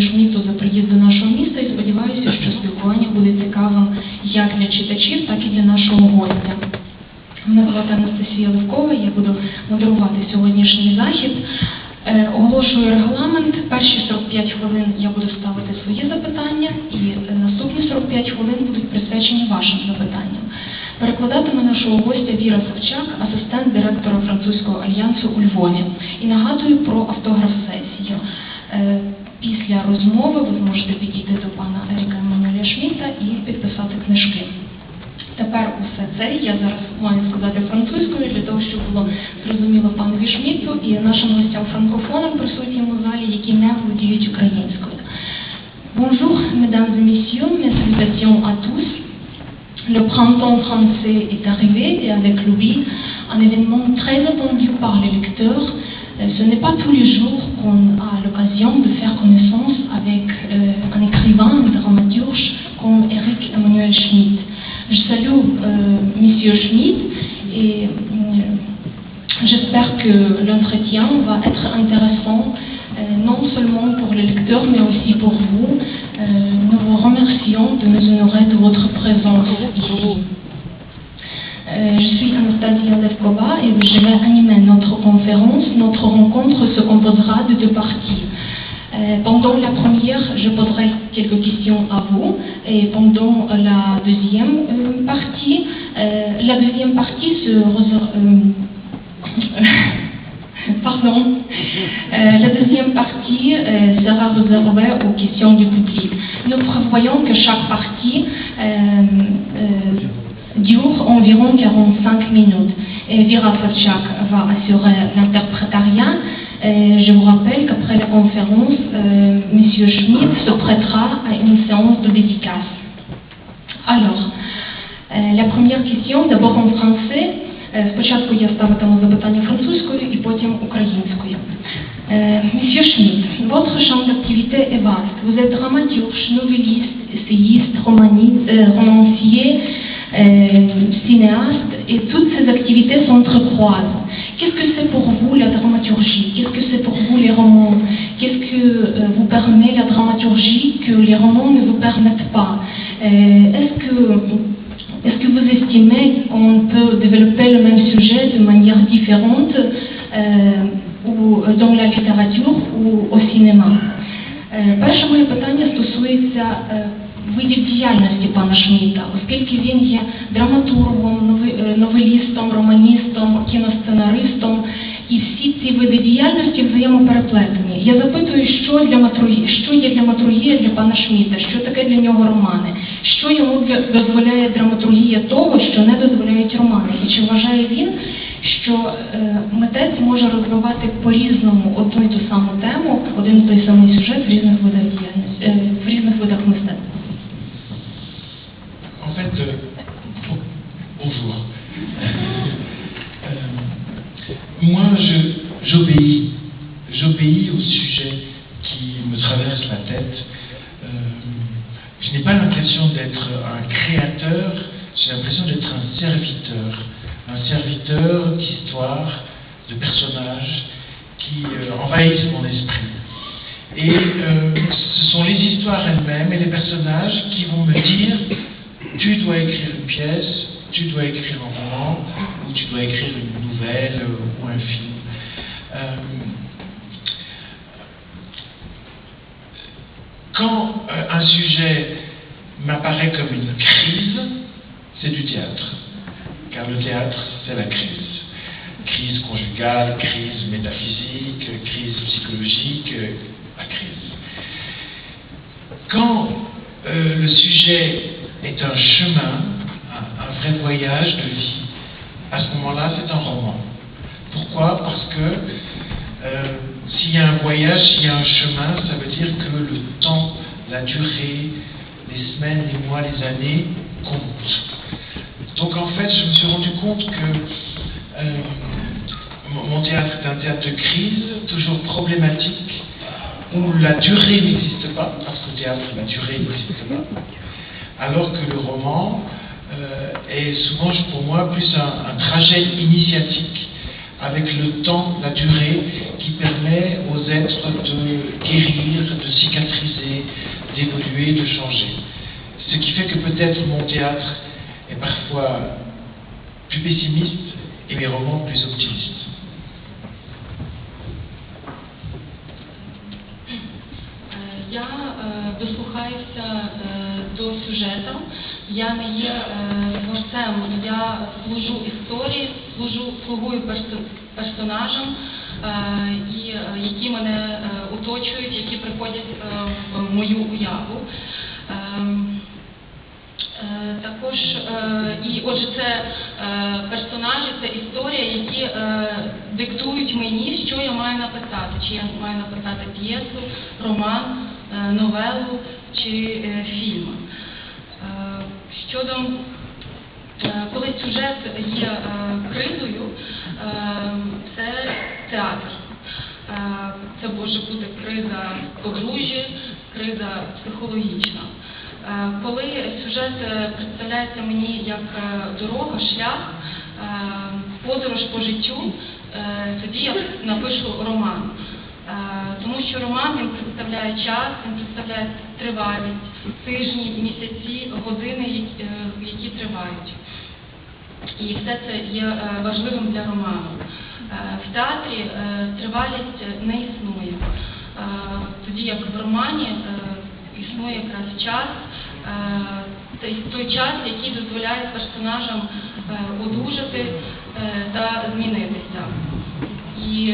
Шміту за приїзд до нашого міста і сподіваюся, що спілкування буде цікавим як для читачів, так і для нашого гостя. Мене звати Анастасія Левкова, я буду модерувати сьогоднішній захід. Е, Оголошую регламент. Перші 45 хвилин я буду ставити свої запитання, і е, наступні 45 хвилин будуть присвячені вашим запитанням. Перекладатиме нашого гостя Віра Савчак, асистент директора французького альянсу у Львові. І нагадую про автограф-сесію. Е, Після розмови ви зможете підійти до пана Еріка Еммануеля Шміта і підписати книжки. Тепер усе це я зараз маю сказати французькою для того, щоб було зрозуміло панові Шміту і нашим гостям франкофонам присутнім у залі, які не володіють українською. Bonjour, mesdames et messieurs, mes salutations à tous. Le printemps français est arrivé et avec lui un événement très attendu par les lecteurs. Euh, Ce n'est pas tous les jours qu'on a l'occasion de faire connaissance Schmitt et euh, j'espère que l'entretien va être intéressant euh, non seulement pour les lecteurs mais aussi pour vous. Euh, nous vous remercions de nous honorer de votre présence je suis Anastasia Levkova et je vais animer notre conférence. Notre rencontre se composera de deux parties. Pendant la première, je poserai quelques questions à vous et pendant la deuxième euh, partie, euh, la deuxième partie euh. Euh, sera réservée aux questions du public. Nous prévoyons que chaque partie dure environ 45 minutes. Et Vira Fatchak va assurer l'interprétariat. Je vous rappelle qu'après la conférence, M. Schmidt se prêtera à une séance de dédicace. Alors, la première question, d'abord en français. Е, Спочатку я ставитиму запитання французькою і потім українською. Е, Monsieur Schmitt, votre champ d'activité est vaste. Vous êtes dramaturge, novelliste, essayiste, romani- euh, romancier, euh, cinéaste, et toutes ces activités s'entrecroisent. Qu'est-ce que c'est pour vous la dramaturgie Qu'est-ce que c'est pour vous les romans Qu'est-ce que euh, vous permet la dramaturgie que les romans ne vous permettent pas Euh, Est-ce que est-ce que vous estimez qu'on peut développer le même sujet de manière différente euh, ou dans la littérature ou au cinéma? Е, Перше моє питання стосується е, видів діяльності пана Шміта, оскільки він є драматургом, нови- е, новелістом, романістом, кіносценаристом, ці види діяльності взаємопереплетені. Я запитую, що для матруї, що є для матругія для пана Шміта, що таке для нього романи, що йому дозволяє драматургія того, що не дозволяють романи, і чи вважає він, що е, митець може розвивати по-різному одну і ту саму тему, один і той самий сюжет в різних видах е, в різних видах мистецтва. Moi, je- j'obéis. J'obéis au sujet qui me traverse la tête. Euh, je n'ai pas l'impression d'être un créateur, j'ai l'impression d'être un serviteur. Un serviteur d'histoire, de personnages qui euh, envahissent mon esprit. Et euh, ce sont les histoires elles-mêmes et les personnages qui vont me dire tu dois écrire une pièce, tu dois écrire un roman, ou tu dois écrire une nouvelle ou un film. Euh, quand euh, un sujet m'apparaît comme une crise, c'est du théâtre. Car le théâtre, c'est la crise. Crise conjugale, crise métaphysique, crise psychologique, euh, la crise. Quand le sujet est un chemin, un vrai voyage de vie, à ce moment-là, c'est un roman. Pourquoi Parce que euh, s'il y a un voyage, s'il y a un chemin, ça veut dire que le temps, la durée, les semaines, les mois, les années comptent. Donc en fait, je me suis rendu compte que euh, mon- théâtre est un théâtre de crise, toujours problématique, où la durée n'existe pas, parce qu'au théâtre, la durée n'existe pas, alors que le roman euh, est souvent pour moi plus un trajet initiatique avec le temps, la durée, qui permet aux êtres de guérir, de cicatriser d'évoluer, de changer. Ce qui fait que peut-être mon théâtre est parfois plus pessimiste et mes romans plus optimistes. Е, Я е, дослухаюся е, до сюжету. Я не є е, творцем, я служу історії, Служу, слугую персо- персонажам, е, е, які мене е, оточують, які приходять в мою уяву. Ем, Також і отже, це персонажі, це історія, які диктують мені, що я маю написати. Чи я маю написати п'єсу, роман, новелу чи фільм. Щодо коли сюжет є е, кризою, е, це театр. Е, Це може бути криза подружжя, криза психологічна. Е, Коли сюжет е, представляється мені як е, дорога, шлях, е, подорож по життю, е, тоді я напишу роман. Е, Тому що роман він представляє час, він представляє тривалість, тижні, місяці, години, які- е, тривають. І все це є е, важливим для роману. В театрі тривалість не існує. Тоді як в романі існує якраз час, той- час, який дозволяє персонажам одужати та змінитися. І